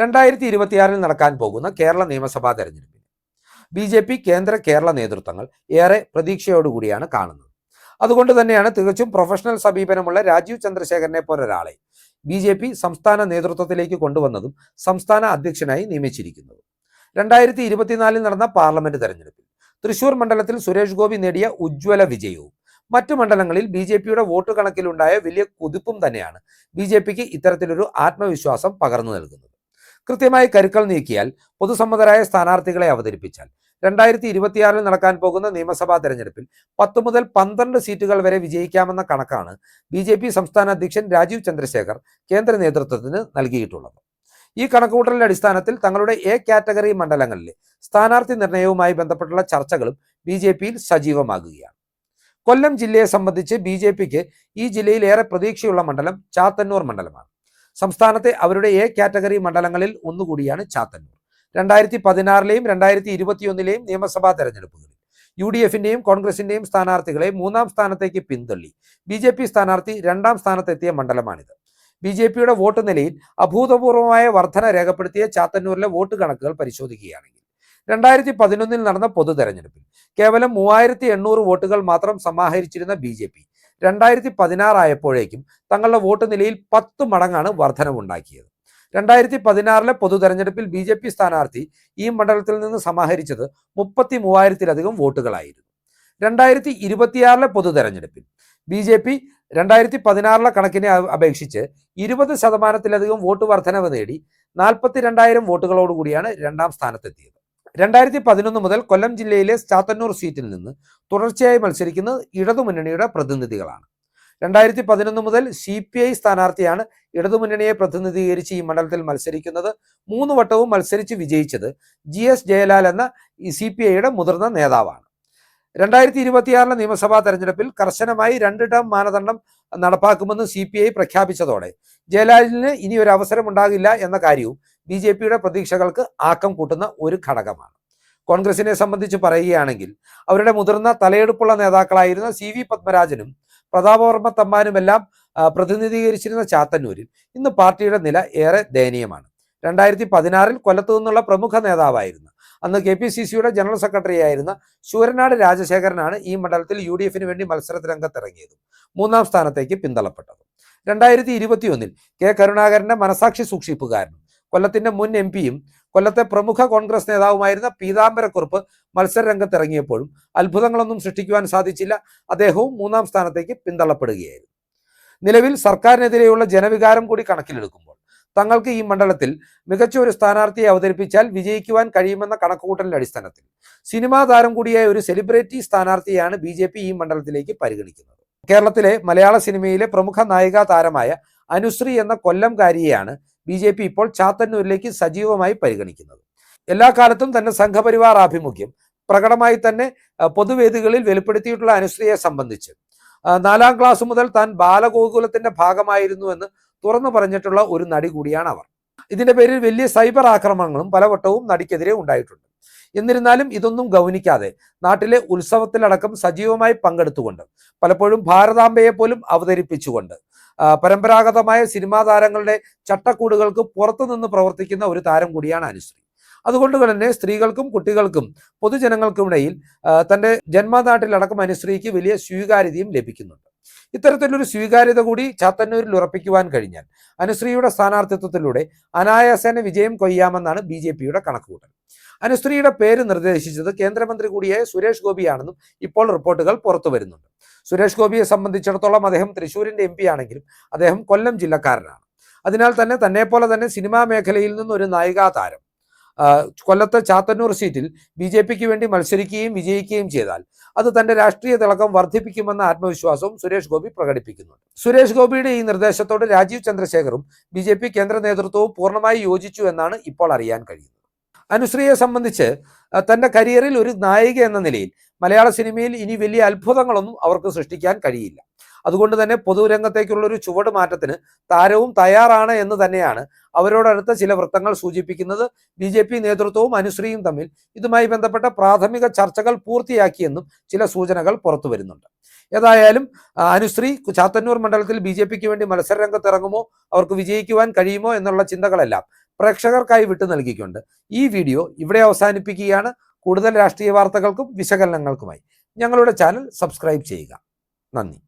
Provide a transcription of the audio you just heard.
രണ്ടായിരത്തി ഇരുപത്തിയാറിൽ നടക്കാൻ പോകുന്ന കേരള നിയമസഭാ തെരഞ്ഞെടുപ്പിന് ബി ജെ പി കേന്ദ്ര കേരള നേതൃത്വങ്ങൾ ഏറെ പ്രതീക്ഷയോടുകൂടിയാണ് കാണുന്നത്. അതുകൊണ്ട് തന്നെയാണ് തികച്ചും പ്രൊഫഷണൽ സമീപനമുള്ള രാജീവ് ചന്ദ്രശേഖരനെ പോലൊരാളെ ബി ജെ പി സംസ്ഥാന നേതൃത്വത്തിലേക്ക് കൊണ്ടുവന്നതും സംസ്ഥാന അധ്യക്ഷനായി നിയമിച്ചിരിക്കുന്നതും. രണ്ടായിരത്തി ഇരുപത്തിനാലിൽ നടന്ന പാർലമെന്റ് തെരഞ്ഞെടുപ്പിൽ തൃശൂർ മണ്ഡലത്തിൽ സുരേഷ് ഗോപി നേടിയ ഉജ്ജ്വല വിജയവും മറ്റു മണ്ഡലങ്ങളിൽ ബി ജെ പിയുടെ വോട്ട് കണക്കിലുണ്ടായ വലിയ കുതിപ്പും തന്നെയാണ് ബി ജെ പിക്ക് ഇത്തരത്തിലൊരു ആത്മവിശ്വാസം പകർന്നു നൽകുന്നത്. കൃത്യമായി കരുക്കൾ നീക്കിയാൽ പൊതുസമ്മതരായ സ്ഥാനാർത്ഥികളെ അവതരിപ്പിച്ചാൽ. രണ്ടായിരത്തി ഇരുപത്തിയാറിൽ നടക്കാൻ പോകുന്ന നിയമസഭാ തെരഞ്ഞെടുപ്പിൽ പത്ത് മുതൽ പന്ത്രണ്ട് സീറ്റുകൾ വരെ വിജയിക്കാമെന്ന കണക്കാണ് ബി ജെ പി സംസ്ഥാന അധ്യക്ഷൻ രാജീവ് ചന്ദ്രശേഖർ കേന്ദ്ര നേതൃത്വത്തിന് നൽകിയിട്ടുള്ളത്. ഈ കണക്കുകൂട്ടലിന്റെ അടിസ്ഥാനത്തിൽ തങ്ങളുടെ എ കാറ്റഗറി മണ്ഡലങ്ങളിലെ സ്ഥാനാർത്ഥി നിർണയവുമായി ബന്ധപ്പെട്ടുള്ള ചർച്ചകളും ബി ജെ പിയിൽ സജീവമാകുകയാണ്. കൊല്ലം ജില്ലയെ സംബന്ധിച്ച് ബി ജെ പിക്ക് ഈ ജില്ലയിൽ ഏറെ പ്രതീക്ഷയുള്ള മണ്ഡലം ചാത്തന്നൂർ മണ്ഡലമാണ്. സംസ്ഥാനത്തെ അവരുടെ എ കാറ്റഗറി മണ്ഡലങ്ങളിൽ ഒന്നുകൂടിയാണ് ചാത്തന്നൂർ. രണ്ടായിരത്തി പതിനാറിലെയും രണ്ടായിരത്തി ഇരുപത്തിയൊന്നിലെയും നിയമസഭാ തെരഞ്ഞെടുപ്പുകളിൽ യു ഡി എഫിന്റെയും കോൺഗ്രസിന്റെയും സ്ഥാനാർത്ഥികളെ മൂന്നാം സ്ഥാനത്തേക്ക് പിന്തള്ളി. ബി ജെ പി സ്ഥാനാർത്ഥി രണ്ടാം സ്ഥാനത്തെത്തിയ മണ്ഡലമാണിത്. ബി ജെ പിയുടെ വോട്ട് നിലയിൽ അഭൂതപൂർവമായ വർധന രേഖപ്പെടുത്തിയ ചാത്തന്നൂരിലെ വോട്ട് കണക്കുകൾ പരിശോധിക്കുകയാണെങ്കിൽ രണ്ടായിരത്തി പതിനൊന്നിൽ നടന്ന പൊതു തെരഞ്ഞെടുപ്പിൽ കേവലം മൂവായിരത്തി എണ്ണൂറ് വോട്ടുകൾ മാത്രം സമാഹരിച്ചിരുന്ന ബി ജെ പി രണ്ടായിരത്തി പതിനാറായപ്പോഴേക്കും തങ്ങളുടെ വോട്ട് നിലയിൽ പത്ത് മടങ്ങാണ് വർധനവുണ്ടാക്കിയത്. രണ്ടായിരത്തി പതിനാറിലെ പൊതു തെരഞ്ഞെടുപ്പിൽ ബി ജെ പി സ്ഥാനാർത്ഥി ഈ മണ്ഡലത്തിൽ നിന്ന് സമാഹരിച്ചത് മുപ്പത്തി മൂവായിരത്തിലധികം വോട്ടുകളായിരുന്നു. രണ്ടായിരത്തി ഇരുപത്തിയാറിലെ പൊതു തെരഞ്ഞെടുപ്പിൽ ബി ജെ പി രണ്ടായിരത്തി പതിനാറിലെ കണക്കിനെ അപേക്ഷിച്ച് ഇരുപത് ശതമാനത്തിലധികം വോട്ട് വർധനവ് നേടി നാൽപ്പത്തി രണ്ടായിരം വോട്ടുകളോടുകൂടിയാണ് രണ്ടാം സ്ഥാനത്തെത്തിയത്. രണ്ടായിരത്തി പതിനൊന്ന് മുതൽ കൊല്ലം ജില്ലയിലെ ചാത്തന്നൂർ സീറ്റിൽ നിന്ന് തുടർച്ചയായി മത്സരിക്കുന്നത് ഇടതുമുന്നണിയുടെ പ്രതിനിധികളാണ്. രണ്ടായിരത്തി പതിനൊന്ന് മുതൽ സി പി ഐ സ്ഥാനാർത്ഥിയാണ് ഇടതുമുന്നണിയെ പ്രതിനിധീകരിച്ച് ഈ മണ്ഡലത്തിൽ മത്സരിക്കുന്നത്. മൂന്ന് വട്ടവും മത്സരിച്ച് വിജയിച്ചത് ജി എസ് ജയലാൽ എന്ന സി പി ഐയുടെ മുതിർന്ന നേതാവാണ്. രണ്ടായിരത്തി ഇരുപത്തിയാറിലെ നിയമസഭാ തെരഞ്ഞെടുപ്പിൽ കർശനമായി രണ്ട് ടേം മാനദണ്ഡം നടപ്പാക്കുമെന്ന് സി പി ഐ പ്രഖ്യാപിച്ചതോടെ ജയലാലിന് ഇനി ഒരു അവസരം ഉണ്ടാകില്ല എന്ന കാര്യവും ബി ജെ പിയുടെ പ്രതീക്ഷകൾക്ക് ആക്കം കൂട്ടുന്ന ഒരു ഘടകമാണ്. കോൺഗ്രസിനെ സംബന്ധിച്ച് പറയുകയാണെങ്കിൽ അവരുടെ മുതിർന്ന തലയെടുപ്പുള്ള നേതാക്കളായിരുന്ന സി വി പത്മരാജനും പ്രതാപവർമ്മ തമ്മാനുമെല്ലാം പ്രതിനിധീകരിച്ചിരുന്ന ചാത്തന്നൂരിൽ ഇന്ന് പാർട്ടിയുടെ നില ഏറെ ദയനീയമാണ്. രണ്ടായിരത്തി പതിനാറിൽ കൊല്ലത്തു നിന്നുള്ള പ്രമുഖ നേതാവായിരുന്ന. അന്ന് കെ പി സി സിയുടെ ജനറൽ സെക്രട്ടറി ആയിരുന്ന ശൂരനാട് രാജശേഖരനാണ് ഈ മണ്ഡലത്തിൽ യു ഡി എഫിന് വേണ്ടി മത്സരത്തിൽ രംഗത്തിറങ്ങിയതും. മൂന്നാം സ്ഥാനത്തേക്ക് പിന്തള്ളപ്പെട്ടതും. രണ്ടായിരത്തി ഇരുപത്തിയൊന്നിൽ കെ കരുണാകരന്റെ മനസാക്ഷി സൂക്ഷിപ്പുകാരനും കൊല്ലത്തിന്റെ മുൻ എം പിയും കൊല്ലത്തെ പ്രമുഖ കോൺഗ്രസ് നേതാവുമായിരുന്ന പീതാംബരക്കുറുപ്പ് മത്സര രംഗത്തിറങ്ങിയപ്പോഴും അത്ഭുതങ്ങളൊന്നും സൃഷ്ടിക്കുവാൻ സാധിച്ചില്ല. അദ്ദേഹവും മൂന്നാം സ്ഥാനത്തേക്ക് പിന്തള്ളപ്പെടുകയായിരുന്നു. നിലവിൽ സർക്കാരിനെതിരെയുള്ള ജനവികാരം കൂടി കണക്കിലെടുക്കുമ്പോൾ തങ്ങൾക്ക് ഈ മണ്ഡലത്തിൽ മികച്ച ഒരു സ്ഥാനാർത്ഥിയെ അവതരിപ്പിച്ചാൽ വിജയിക്കുവാൻ കഴിയുമെന്ന കണക്കുകൂട്ടലിന്റെ അടിസ്ഥാനത്തിൽ സിനിമാ താരം കൂടിയായ ഒരു സെലിബ്രിറ്റി സ്ഥാനാർത്ഥിയാണ് ബി ഈ മണ്ഡലത്തിലേക്ക് പരിഗണിക്കുന്നത്. കേരളത്തിലെ മലയാള സിനിമയിലെ പ്രമുഖ നായികാ താരമായ അനുശ്രീ എന്ന കൊല്ലംകാരിയെയാണ് ബി ജെ പി ഇപ്പോൾ ചാത്തന്നൂരിലേക്ക് സജീവമായി പരിഗണിക്കുന്നത്. എല്ലാ കാലത്തും തന്നെ സംഘപരിവാർ ആഭിമുഖ്യം പ്രകടമായി തന്നെ പൊതുവേദികളിൽ വെളിപ്പെടുത്തിയിട്ടുള്ള അനുശ്രീയെ സംബന്ധിച്ച്. നാലാം ക്ലാസ് മുതൽ താൻ ബാലഗോകുലത്തിന്റെ ഭാഗമായിരുന്നു എന്ന് തുറന്നു പറഞ്ഞിട്ടുള്ള ഒരു നടി കൂടിയാണ് അവർ. ഇതിന്റെ പേരിൽ വലിയ സൈബർ ആക്രമണങ്ങളും പലവട്ടവും നടിക്കെതിരെ ഉണ്ടായിട്ടുണ്ട്. എന്നിരുന്നാലും ഇതൊന്നും ഗൗനിക്കാതെ നാട്ടിലെ ഉത്സവത്തിലടക്കം സജീവമായി പങ്കെടുത്തുകൊണ്ട് പലപ്പോഴും ഭാരതാംബയെ പോലും അവതരിപ്പിച്ചുകൊണ്ട് പരമ്പരാഗതമായ സിനിമാ താരങ്ങളുടെ ചട്ടക്കൂടുകൾക്ക് പുറത്തുനിന്ന് പ്രവർത്തിക്കുന്ന ഒരു താരം കൂടിയാണ് അനുശ്രീ. അതുകൊണ്ട് തന്നെ സ്ത്രീകൾക്കും കുട്ടികൾക്കും പൊതുജനങ്ങൾക്കുമിടയിൽ തന്റെ ജന്മനാട്ടിലടക്കം അനുശ്രീക്ക് വലിയ സ്വീകാര്യതയും ലഭിക്കുന്നുണ്ട്. ഇത്തരത്തിലൊരു സ്വീകാര്യത കൂടി ചാത്തന്നൂരിൽ ഉറപ്പിക്കുവാൻ കഴിഞ്ഞാൽ അനുശ്രീയുടെ സ്ഥാനാർത്ഥിത്വത്തിലൂടെ അനായാസേന വിജയം കൊയ്യാമെന്നാണ് ബി ജെ പിയുടെ കണക്കുകൂട്ടൽ. അനുശ്രീയുടെ പേര് നിർദ്ദേശിച്ചത് കേന്ദ്രമന്ത്രി കൂടിയായ സുരേഷ് ഗോപിയാണെന്നും ഇപ്പോൾ റിപ്പോർട്ടുകൾ പുറത്തു വരുന്നുണ്ട്. സുരേഷ് ഗോപിയെ സംബന്ധിച്ചിടത്തോളം അദ്ദേഹം തൃശൂരിന്റെ എം ആണെങ്കിലും അദ്ദേഹം കൊല്ലം ജില്ലക്കാരനാണ്. അതിനാൽ തന്നെ തന്നെ പോലെ തന്നെ സിനിമാ മേഖലയിൽ നിന്നൊരു നായികാ താരം. കൊല്ലത്തെ ചാത്തന്നൂർ സീറ്റിൽ ബി ജെ പിക്ക് വേണ്ടി മത്സരിക്കുകയും വിജയിക്കുകയും ചെയ്താൽ അത് തന്റെ രാഷ്ട്രീയ തിളക്കം വർദ്ധിപ്പിക്കുമെന്ന ആത്മവിശ്വാസവും സുരേഷ് ഗോപി പ്രകടിപ്പിക്കുന്നുണ്ട്. സുരേഷ് ഗോപിയുടെ ഈ നിർദ്ദേശത്തോട് രാജീവ് ചന്ദ്രശേഖറും ബി ജെ പി കേന്ദ്ര നേതൃത്വവും പൂർണമായി യോജിച്ചു എന്നാണ് ഇപ്പോൾ അറിയാൻ കഴിയുന്നത്. അനുശ്രീയെ സംബന്ധിച്ച് തന്റെ കരിയറിൽ ഒരു നായിക എന്ന നിലയിൽ മലയാള സിനിമയിൽ ഇനി വലിയ അത്ഭുതങ്ങളൊന്നും അവർക്ക് സൃഷ്ടിക്കാൻ കഴിയില്ല. അതുകൊണ്ട് തന്നെ പൊതുരംഗത്തേക്കുള്ള ഒരു ചുവട് മാറ്റത്തിന് താരവും തയ്യാറാണ് എന്ന് തന്നെയാണ് അവരോടടുത്ത ചില വൃത്തങ്ങൾ സൂചിപ്പിക്കുന്നത്. ബി ജെ പി നേതൃത്വവും അനുശ്രീയും തമ്മിൽ ഇതുമായി ബന്ധപ്പെട്ട പ്രാഥമിക ചർച്ചകൾ പൂർത്തിയാക്കിയെന്നും ചില സൂചനകൾ പുറത്തു വരുന്നുണ്ട്. ഏതായാലും അനുശ്രീ ചാത്തന്നൂർ മണ്ഡലത്തിൽ ബി ജെ പിക്ക് വേണ്ടി മത്സരരംഗത്ത് ഇറങ്ങുമോ അവർക്ക് വിജയിക്കുവാൻ കഴിയുമോ എന്നുള്ള ചിന്തകളെല്ലാം പ്രേക്ഷകർക്കായി വിട്ടു നൽകിക്കൊണ്ട് ഈ വീഡിയോ ഇവിടെ അവസാനിപ്പിക്കുകയാണ്. കൂടുതൽ രാഷ്ട്രീയ വാർത്തകൾക്കും വിശകലനങ്ങൾക്കുമായി ഞങ്ങളുടെ ചാനൽ സബ്സ്ക്രൈബ് ചെയ്യുക. നന്ദി.